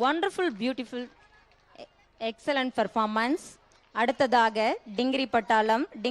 wonderful beautiful excellent performance அடுத்ததாக டிங்கிரி பட்டாளம் டிங்கிரி